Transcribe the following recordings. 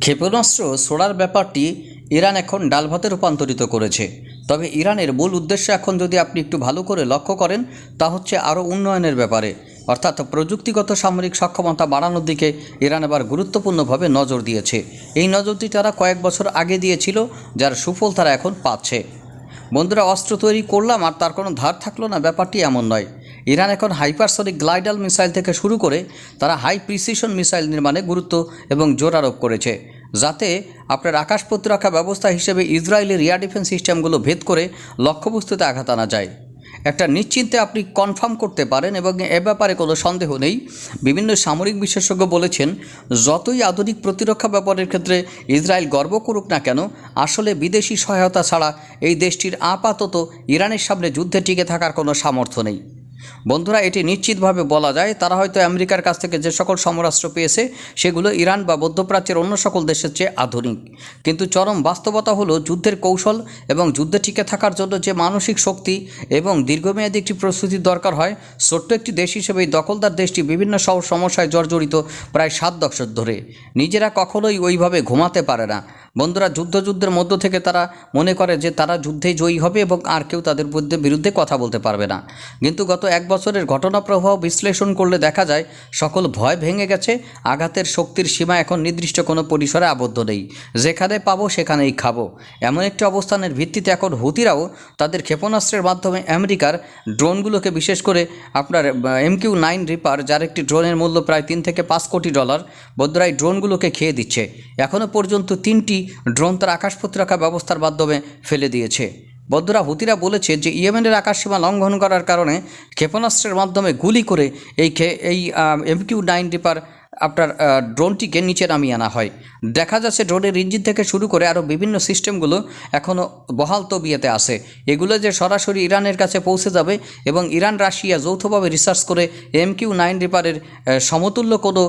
ক্ষেপণাস্ত্র ছোড়ার ব্যাপারটি ইরান এখন ডালভাতে রূপান্তরিত করেছে। তবে ইরানের মূল উদ্দেশ্য এখন যদি আপনি একটু ভালো করে লক্ষ্য করেন, তা হচ্ছে আরও উন্নয়নের ব্যাপারে। অর্থাৎ প্রযুক্তিগত সামরিক সক্ষমতা বাড়ানোর দিকে ইরান এবার গুরুত্বপূর্ণভাবে নজর দিয়েছে। এই নজরটি তারা কয়েক বছর আগে দিয়েছিল, যার সুফল তারা এখন পাচ্ছে। বন্ধুরা, অস্ত্র তৈরি করলাম আর তার কোনো ধার থাকল না, ব্যাপারটি এমন নয়। ইরান এখন হাইপারসনিক গ্লাইডাল মিসাইল থেকে শুরু করে তারা হাই প্রিসিশন মিসাইল নির্মাণে গুরুত্ব এবং জোর আরোপ করেছে, যাতে আপনার আকাশ প্রতিরক্ষা ব্যবস্থা হিসেবে ইসরায়েলের এয়ার ডিফেন্স সিস্টেমগুলো ভেদ করে লক্ষ্যবস্তুতে আঘাত আনা যায়। একটা নিশ্চিন্তে আপনি কনফার্ম করতে পারেন এবং এ ব্যাপারে কোনো সন্দেহ নেই। বিভিন্ন সামরিক বিশেষজ্ঞ বলেছেন, যতই আধুনিক প্রতিরক্ষা ব্যাপারের ক্ষেত্রে ইসরায়েল গর্ব করুক না কেন, আসলে বিদেশি সহায়তা ছাড়া এই দেশটির আপাতত ইরানের সামনে যুদ্ধে টিকে থাকার কোনো সামর্থ্য নেই। বন্ধুরা, এটি নিশ্চিতভাবে বলা যায়, তারা হয়তো আমেরিকার কাছ থেকে যে সকল সমরাস্ত্র পেয়েছে, সেগুলো ইরান বা মধ্যপ্রাচ্যের অন্য সকল দেশের চেয়ে আধুনিক। কিন্তু চরম বাস্তবতা হলো যুদ্ধের কৌশল এবং যুদ্ধে টিকে থাকার জন্য যে মানসিক শক্তি এবং দীর্ঘমেয়াদী একটি প্রস্তুতির দরকার হয়, ছোট্ট একটি দেশ হিসেবে এই দখলদার দেশটি বিভিন্ন সব সমস্যায় জর্জরিত প্রায় সাত দশক ধরে। নিজেরা কখনোই ওইভাবে ঘুমাতে পারে না। বন্ধুরা যুদ্ধ যুদ্ধের মধ্য থেকে তারা মনে করে যে তারা যুদ্ধে জয়ী হবে এবং আর কেউ তাদের বিরুদ্ধে কথা বলতে পারবে না। কিন্তু গত এক বছরের ঘটনা প্রবাহ বিশ্লেষণ করলে দেখা যায়, সকল ভয় ভেঙে গেছে, আঘাতের শক্তির সীমা এখন নির্দিষ্ট কোনো পরিসরে আবদ্ধ নেই। যেখানে পাবো, সেখানেই খাব। এমন একটি অবস্থানের ভিত্তিতে এখন হুতিরাও তাদের ক্ষেপণাস্ত্রের মাধ্যমে আমেরিকার ড্রোনগুলোকে বিশেষ করে আপনার এমকিউ নাইন রিপার, যার একটি ড্রোনের মূল্য প্রায় তিন থেকে পাঁচ কোটি ডলার, বন্ধুরা, এই ড্রোনগুলোকে খেয়ে দিচ্ছে। এখনও পর্যন্ত তিনটি ড্রোন তার আকাশ প্রতিরক্ষা ব্যবস্থার মাধ্যমে ফেলে দিয়েছে। বদ্যরা হুতিরা বলেছে যে ইয়েমেনের আকাশসীমা লঙ্ঘন করার কারণে ক্ষেপণাস্ত্রের মাধ্যমে গুলি করে এই এই এমকিউ নাইন রিপার আপনার ড্রোনটিকে নিচে নামিয়ে আনা হয়। দেখা যাচ্ছে ড্রোনের ইঞ্জিন থেকে শুরু করে আরও বিভিন্ন সিস্টেমগুলো এখনও বহাল তবিয়েতে আছে। এগুলো যে সরাসরি ইরানের কাছে পৌঁছে যাবে এবং ইরান, রাশিয়া যৌথভাবে রিসার্চ করে এম কিউ নাইন রিপারের সমতুল্য কোনো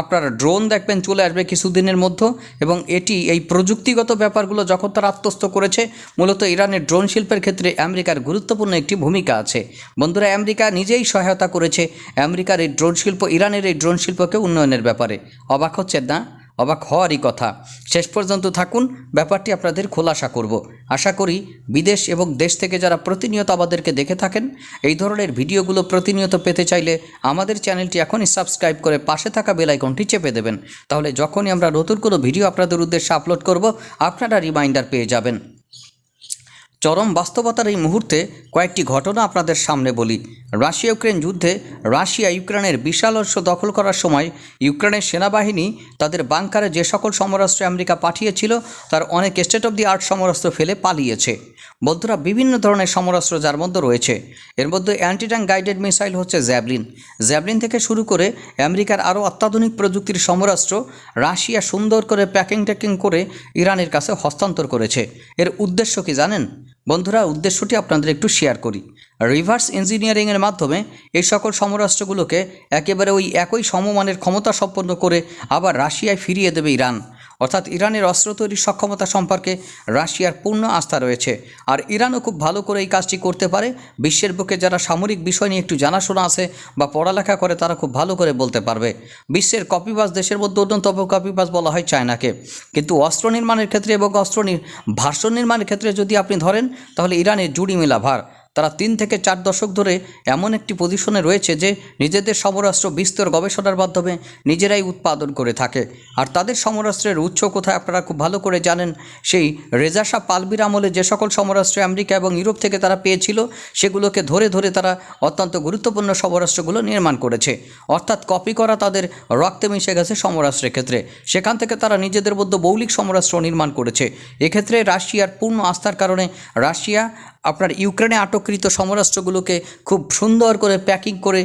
আপনার ড্রোন দেখবেন চলে আসবে কিছুদিনের মধ্যে এবং এটি এই প্রযুক্তিগত ব্যাপারগুলো যখন তারা আত্মস্থ করেছে, মূলত ইরানের ড্রোন শিল্পের ক্ষেত্রে আমেরিকার গুরুত্বপূর্ণ একটি ভূমিকা আছে। বন্ধুরা, আমেরিকা নিজেই সহায়তা করেছে। আমেরিকার এই ড্রোন শিল্প, ইরানের এই ড্রোন শিল্পকে উন্নয়নের ব্যাপারে। অবাক হচ্ছেন না? অবাক হওয়ারই কথা। শেষ পর্যন্ত থাকুন, ব্যাপারটি আপনাদের খোলাসা করব। আশা করি বিদেশ এবং দেশ থেকে যারা প্রতিনিয়ত আমাদেরকে দেখে থাকেন, এই ধরনের ভিডিওগুলো প্রতিনিয়ত পেতে চাইলে আমাদের চ্যানেলটি এখনই সাবস্ক্রাইব করে পাশে থাকা বেল আইকনটি চেপে দেবেন। তাহলে যখনই আমরা নতুন কোনো ভিডিও আপনাদের উদ্দেশ্যে আপলোড করব, আপনারা রিমাইন্ডার পেয়ে যাবেন। চরম বাস্তবতার এই মুহূর্তে কয়েকটি ঘটনা আপনাদের সামনে বলি। রাশিয়া ইউক্রেন যুদ্ধে রাশিয়া ইউক্রেনের বিশাল অংশ দখল করার সময় ইউক্রেনের সেনাবাহিনী তাদের বাংকারে যে সকল সমরাস্ত্র আমেরিকা পাঠিয়েছিল, তার অনেক স্টেট অফ দি আর্ট সমরাস্ত্র ফেলে পালিয়েছে। বন্ধুরা, বিভিন্ন ধরনের সমরাস্ত্র যার মধ্যে রয়েছে। এর মধ্যে অ্যান্টি ট্যাঙ্ক গাইডেড মিসাইল হচ্ছে জ্যাভলিন। জ্যাভলিন থেকে শুরু করে আমেরিকার আরও অত্যাধুনিক প্রযুক্তির সমরাস্ত্র রাশিয়া সুন্দর করে প্যাকিং ট্যাকিং করে ইরানের কাছে হস্তান্তর করেছে। এর উদ্দেশ্য কি জানেন? বন্ধুরা, উদ্দেশ্যটি আপনাদের একটু শেয়ার করি। রিভার্স ইঞ্জিনিয়ারিংয়ের মাধ্যমে এই সকল সমরাষ্ট্রগুলোকে একেবারে ওই একই সমমানের ক্ষমতা সম্পন্ন করে আবার রাশিয়ায় ফিরিয়ে দেবে ইরান। অর্থাৎ ইরানের অস্ত্র তৈরির সক্ষমতা সম্পর্কে রাশিয়ার পূর্ণ আস্থা রয়েছে। আর ইরানও খুব ভালো করে এই কাজটি করতে পারে। বিশ্বের বুকে যারা সামরিক বিষয় নিয়ে একটু জানাশোনা আছে বা পড়ালেখা করে, তারা খুব ভালো করে বলতে পারবে। বিশ্বের কপিবাস দেশের মধ্যে অন্যতম কপিবাস বলা হয় চায়নাকে। কিন্তু অস্ত্র নির্মাণের ক্ষেত্রে এবং অস্ত্র ভাষ্য নির্মাণের ক্ষেত্রে যদি আপনি ধরেন, তাহলে ইরানের জুড়ি মেলা ভার। তারা তিন থেকে চার দশক ধরে এমন একটি পজিশনে রয়েছে যে নিজেদের সমরাস্ত্র বিস্তর গবেষণার মাধ্যমে নিজেরাই উৎপাদন করে থাকে। আর তাদের সমরাস্ত্রের উৎস কোথায় আপনারা খুব ভালো করে জানেন, সেই রেজাশা পালবির আমলে যে সকল সমরাস্ত্র আমেরিকা এবং ইউরোপ থেকে তারা পেয়েছিল, সেগুলোকে ধরে ধরে তারা অত্যন্ত গুরুত্বপূর্ণ সমরাস্ত্রগুলো নির্মাণ করেছে। অর্থাৎ কপি করা তাদের রক্তে মিশে গেছে সমরাস্ত্রের ক্ষেত্রে। সেখান থেকে তারা নিজেদের মধ্যে মৌলিক সমরাস্ত্র নির্মাণ করেছে। এক্ষেত্রে রাশিয়ার পূর্ণ আস্থার কারণে রাশিয়া আপনার ইউক্রেনে আটককৃত সমরাষ্ট্রগুলোকে খুব সুন্দর করে প্যাকিং করে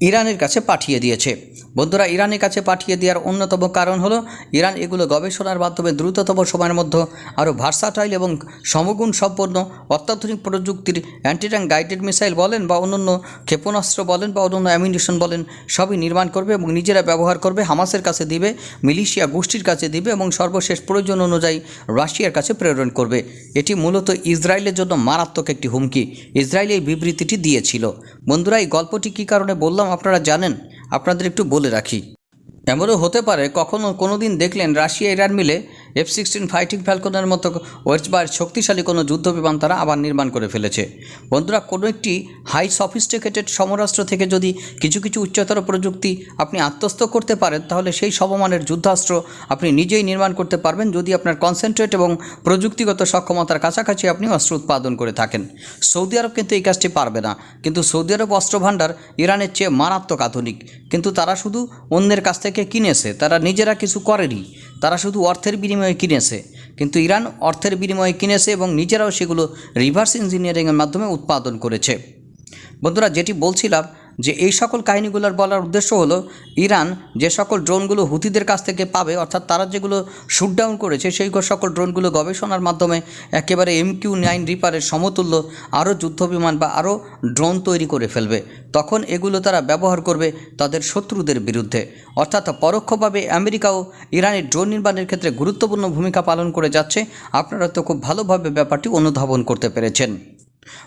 ইরানের কাছে পাঠিয়ে দিয়েছে। বন্ধুরা, ইরানের কাছে পাঠিয়ে দেওয়ার অন্যতম কারণ হলো, ইরান এগুলো গবেষণার মাধ্যমে দ্রুততম সময়ের মধ্যে আরও ভার্সাটাইল এবং সমগুণ সম্পন্ন অত্যাধুনিক প্রযুক্তির অ্যান্টিট্যাঙ্ক গাইডেড মিসাইল বলেন বা অন্যান্য ক্ষেপণাস্ত্র বলেন বা অন্যান্য অ্যামিনেশন বলেন, সবই নির্মাণ করবে এবং নিজেরা ব্যবহার করবে, হামাসের কাছে দিবে, মিলিশিয়া গোষ্ঠীর কাছে দিবে এবং সর্বশেষ প্রয়োজন অনুযায়ী রাশিয়ার কাছে প্রেরণ করবে। এটি মূলত ইসরায়েলের জন্য মারাত্মক একটি হুমকি। ইসরায়েল এই বিবৃতিটি দিয়েছিল। বন্ধুরা, এই গল্পটি কী কারণে বললাম আপনারা জানেন? আপনাদের একটু বলে রাখি। এমনও হতে পারে, কখনো কোনো দিন দেখলেন রাশিয়া, ইরান মিলে এফ সিক্সটিন ফাইটিং ফ্যালকনের মতো ওয়েস্টবায়ের শক্তিশালী কোনো যুদ্ধ বিমান তারা আবার নির্মাণ করে ফেলেছে। বন্ধুরা, কোনো একটি হাই সফিস্টিকেটেড সমরাষ্ট্র থেকে যদি কিছু কিছু উচ্চতর প্রযুক্তি আপনি আত্মস্থ করতে পারেন, তাহলে সেই সমমানের যুদ্ধাস্ত্র আপনি নিজেই নির্মাণ করতে পারবেন যদি আপনার কনসেন্ট্রেট এবং প্রযুক্তিগত সক্ষমতার কাছাকাছি আপনি অস্ত্র উৎপাদন করে থাকেন। সৌদি আরব কিন্তু এই কাজটি পারবে না। কিন্তু সৌদি আরব অস্ত্র ভাণ্ডার ইরানের চেয়ে মারাত্মক আধুনিক। কিন্তু তারা শুধু অন্যের কাছ থেকে কিনেছে, তারা নিজেরা কিছু করেনি। তারা শুধু অর্থের বিনিময়ে কিনেছে, কিন্তু ইরান অর্থের বিনিময়ে কিনেছে এবং নিজেরাও সেগুলো রিভার্স ইঞ্জিনিয়ারিংয়ের মাধ্যমে উৎপাদন করেছে। বন্ধুরা, যেটি বলছিলাম যে এই সকল কাহিনীগুলোর বলার উদ্দেশ্য হলো, ইরান যে সকল ড্রোনগুলো হুতিদের কাছ থেকে পাবে, অর্থাৎ তারা যেগুলো শুটডাউন করেছে, সেই সকল ড্রোনগুলো গবেষণার মাধ্যমে একেবারে এম কিউ নাইন রিপারের সমতুল্য আরও যুদ্ধবিমান বা আরও ড্রোন তৈরি করে ফেলবে। তখন এগুলো তারা ব্যবহার করবে তাদের শত্রুদের বিরুদ্ধে। অর্থাৎ পরোক্ষভাবে আমেরিকাও ইরানের ড্রোন নির্মাণের ক্ষেত্রে গুরুত্বপূর্ণ ভূমিকা পালন করে যাচ্ছে। আপনারা তো খুব ভালোভাবে ব্যাপারটি অনুধাবন করতে পেরেছেন।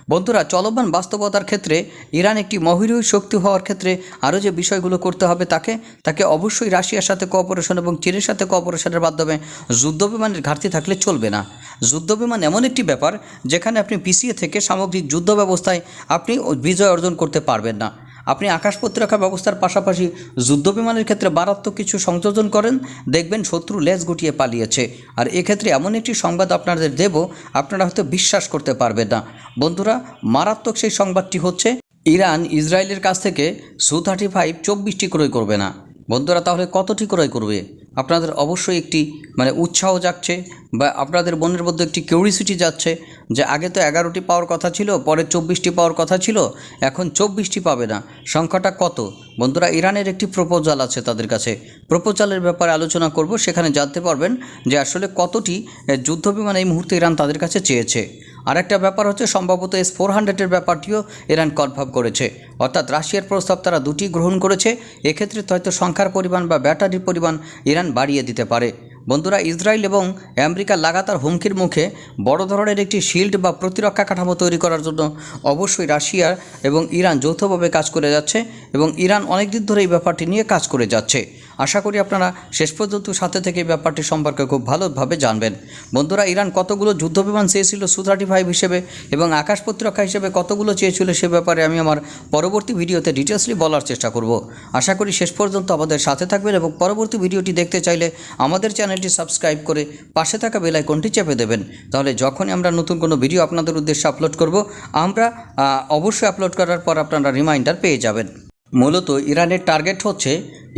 বন্ধুরা, চলমান বাস্তবতার ক্ষেত্রে ইরান একটি মহিরুই শক্তি হওয়ার ক্ষেত্রে আরও যে বিষয়গুলো করতে হবে তাকে তাকে অবশ্যই রাশিয়ার সাথে কোঅপারেশন এবং চীনের সাথে কোঅপারেশনের মাধ্যমে যুদ্ধবিমানের ঘাটতি থাকলে চলবে না। যুদ্ধবিমান এমন একটি ব্যাপার যেখানে আপনি পিছিয়ে থেকে সামগ্রিক যুদ্ধ ব্যবস্থায় আপনি বিজয় অর্জন করতে পারবেন না। আপনি আকাশ প্রতিরক্ষা ব্যবস্থার পাশাপাশি যুদ্ধ বিমানের ক্ষেত্রে মারাত্মক কিছু সংযোজন করেন, দেখবেন শত্রু লেজ গুটিয়ে পালিয়েছে। আর এক্ষেত্রে এমন একটি সংবাদ আপনাদের দেব, আপনারা হয়তো বিশ্বাস করতে পারবেন না। বন্ধুরা, মারাত্মক সেই সংবাদটি হচ্ছে, ইরান ইসরায়েলের কাছ থেকে সু থার্টি ফাইভ চব্বিশটি ক্রয় করবে না। বন্ধুরা, তাহলে কতটি ক্রয় করবে? আপনাদের অবশ্যই একটি মানে উৎসাহ যাচ্ছে বা আপনাদের মনের মধ্যে একটি কিউরিসিটি যাচ্ছে যে আগে তো এগারোটি পাওয়ার কথা ছিল, পরে চব্বিশটি পাওয়ার কথা ছিল, এখন চব্বিশটি পাবে না। সংখ্যাটা কত? বন্ধুরা, ইরানের একটি প্রপোজাল আছে তাদের কাছে। প্রপোজালের ব্যাপারে আলোচনা করব, সেখানে জানতে পারবেন যে আসলে কতটি যুদ্ধবিমান এই মুহূর্তে ইরান তাদের কাছে চেয়েছে। আর একটা ব্যাপার হচ্ছে সম্ভবত এস ফোর হান্ড্রেডের ব্যাপারটিও ইরান কনফার্ম করেছে। অর্থাৎ রাশিয়ার প্রস্তাব তারা দুটি গ্রহণ করেছে, এক্ষেত্রে হয়তো সংখ্যার পরিমাণ বা ব্যাটারির পরিমাণ ইরান বাড়িয়ে দিতে পারে। বন্ধুরা, ইসরায়েল এবং আমেরিকা লাগাতার হুমকির মুখে বড় ধরনের একটি শিল্ড বা প্রতিরক্ষা কাঠামো তৈরি করার জন্য অবশ্যই রাশিয়া এবং ইরান যৌথভাবে কাজ করে যাচ্ছে এবং ইরান অনেক দিন ধরে এই ব্যাপারটি নিয়ে কাজ করে যাচ্ছে। আশা করি আপনারা শেষ পর্যন্ত সাথে থেকে ব্যাপারটি সম্পর্কে খুব ভালোভাবে জানবেন। বন্ধুরা, ইরান কতগুলো যুদ্ধবিমান চেয়েছিল সু থার্টি ফাইভ হিসেবে এবং আকাশ প্রতিরক্ষা হিসেবে কতগুলো চেয়েছিল সে ব্যাপারে আমি আমার পরবর্তী ভিডিওতে ডিটেলসলি বলার চেষ্টা করব। আশা করি শেষ পর্যন্ত আমাদের সাথে থাকবেন এবং পরবর্তী ভিডিওটি দেখতে চাইলে আমাদের চ্যানেলটি সাবস্ক্রাইব করে পাশে থাকা বেল আইকনটি চেপে দেবেন। তাহলে যখনই আমরা নতুন কোনো ভিডিও আপনাদের উদ্দেশ্যে আপলোড করব, আমরা অবশ্যই আপলোড করার পর আপনারা রিমাইন্ডার পেয়ে যাবেন। মূলত ইরানের টার্গেট হচ্ছে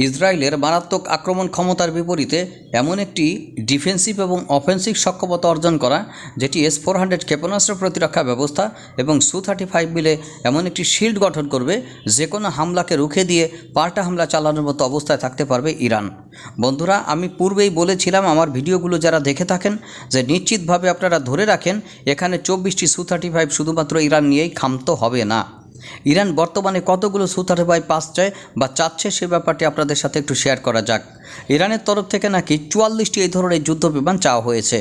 ইসরায়েলের মারাত্মক আক্রমণ ক্ষমতার বিপরীতে এমন একটি ডিফেন্সিভ এবং অফেন্সিভ সক্ষমতা অর্জন করা, যেটি এস ফোর হান্ড্রেড ক্ষেপণাস্ত্র প্রতিরক্ষা ব্যবস্থা এবং সু থার্টি ফাইভ মিলে এমন একটি শিল্ড গঠন করবে যে কোনো হামলাকে রুখে দিয়ে পাল্টা হামলা চালানোর মতো অবস্থায় থাকতে পারবে ইরান। বন্ধুরা, আমি পূর্বেই বলেছিলাম আমার ভিডিওগুলো যারা দেখে থাকেন যে নিশ্চিতভাবে আপনারা ধরে রাখেন, এখানে চব্বিশটি সু থার্টি ফাইভ শুধুমাত্র ইরান নিয়েই ক্ষান্ত হবে না। ইরান বর্তমানে কতগুলো সুতার বাই পাস চায় বা চাচ্ছে সে ব্যাপারটি আপনাদের সাথে একটু শেয়ার করা যাক। ইরানের তরফ থেকে নাকি চুয়াল্লিশটি এই ধরনের যুদ্ধ বিমান চাওয়া হয়েছে।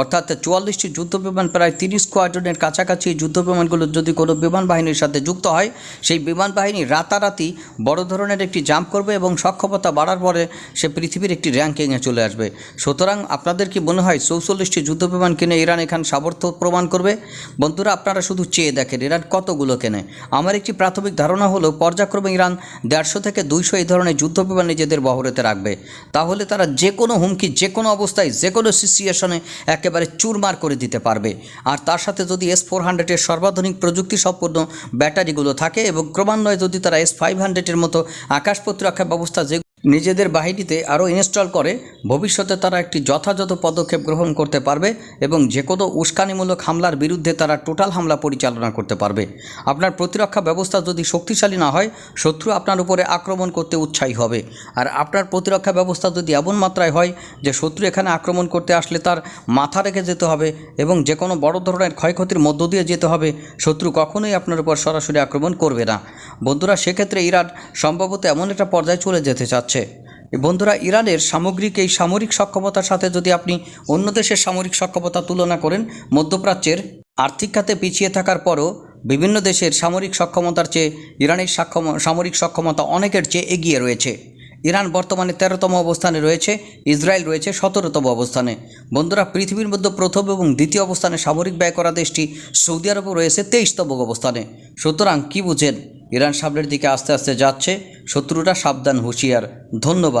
অর্থাৎ চুয়াল্লিশটি যুদ্ধ বিমান প্রায় তিরিশ স্কোয়াড্রনের কাছাকাছি যুদ্ধ বিমানগুলো যদি কোনো বিমান বাহিনীর সাথে যুক্ত হয়, সেই বিমান বাহিনী রাতারাতি বড় ধরনের একটি জাম্প করবে এবং সক্ষমতা বাড়ার পরে সে পৃথিবীর একটি র্যাঙ্কিংয়ে চলে আসবে। সুতরাং আপনাদের কি মনে হয়, চৌচল্লিশটি যুদ্ধ বিমান কিনে ইরান এখান সামর্থ্য প্রমাণ করবে? বন্ধুরা, আপনারা শুধু চেয়ে দেখেন ইরান কতগুলো কেনে। আমার একটি প্রাথমিক ধারণা হলো, পর্যায়ক্রমে ইরান দেড়শো থেকে দুইশো এই ধরনের যুদ্ধ বিমান নিজেদের বহরেতে রাখবে। তাহলে তারা যে কোনো হুমকি, যে কোনো অবস্থায়, যে কোনো সিচুয়েশনে একেবারে চুরমার করে দিতে পারবে। আর তার সাথে যদি এস ফোর হান্ড্রেডের সর্বাধুনিক প্রযুক্তি সম্পন্ন ব্যাটারিগুলো থাকে এবং ক্রমান্বয়ে যদি তারা এস ফাইভ হান্ড্রেডের মতো আকাশ প্রতিরক্ষা ব্যবস্থা যে নিজেদের বাহিনীতে আরও ইনস্টল করে, ভবিষ্যতে তারা একটি যথাযথ পদক্ষেপ গ্রহণ করতে পারবে এবং যে কোনো উস্কানিমূলক হামলার বিরুদ্ধে তারা টোটাল হামলা পরিচালনা করতে পারবে। আপনার প্রতিরক্ষা ব্যবস্থা যদি শক্তিশালী না হয়, শত্রু আপনার উপরে আক্রমণ করতে উৎসাহী হবে। আর আপনার প্রতিরক্ষা ব্যবস্থা যদি এমন মাত্রায় হয় যে শত্রু এখানে আক্রমণ করতে আসলে তার মাথা রেখে যেতে হবে এবং যে কোনো বড় ধরনের ক্ষয়ক্ষতির মধ্য দিয়ে যেতে হবে, শত্রু কখনোই আপনার উপর সরাসরি আক্রমণ করবে না। বন্ধুরা, সেক্ষেত্রে ইরান সম্ভবত এমন একটা পর্যায়ে চলে যেতে চাচ্ছে। যাচ্ছে। বন্ধুরা, ইরানের সামগ্রিক এই সামরিক সক্ষমতার সাথে যদি আপনি অন্য দেশের সামরিক সক্ষমতা তুলনা করেন, মধ্যপ্রাচ্যের আর্থিক খাতে পিছিয়ে থাকার পরও বিভিন্ন দেশের সামরিক সক্ষমতার চেয়ে ইরানের সামরিক সক্ষমতা অনেকের চেয়ে এগিয়ে রয়েছে। ইরান বর্তমানে তেরোতম অবস্থানে রয়েছে, ইসরায়েল রয়েছে সতেরোতম অবস্থানে। বন্ধুরা, পৃথিবীর মধ্যে প্রথম এবং দ্বিতীয় অবস্থানে সামরিক ব্যয় করা দেশটি সৌদি আরবও রয়েছে তেইশতম অবস্থানে। সুতরাং কী বুঝেন? ইরান সামনের দিকে আস্তে আস্তে যাচ্ছে। শত্রুরা সাবধান হুঁশিয়ার ধন্যবাদ।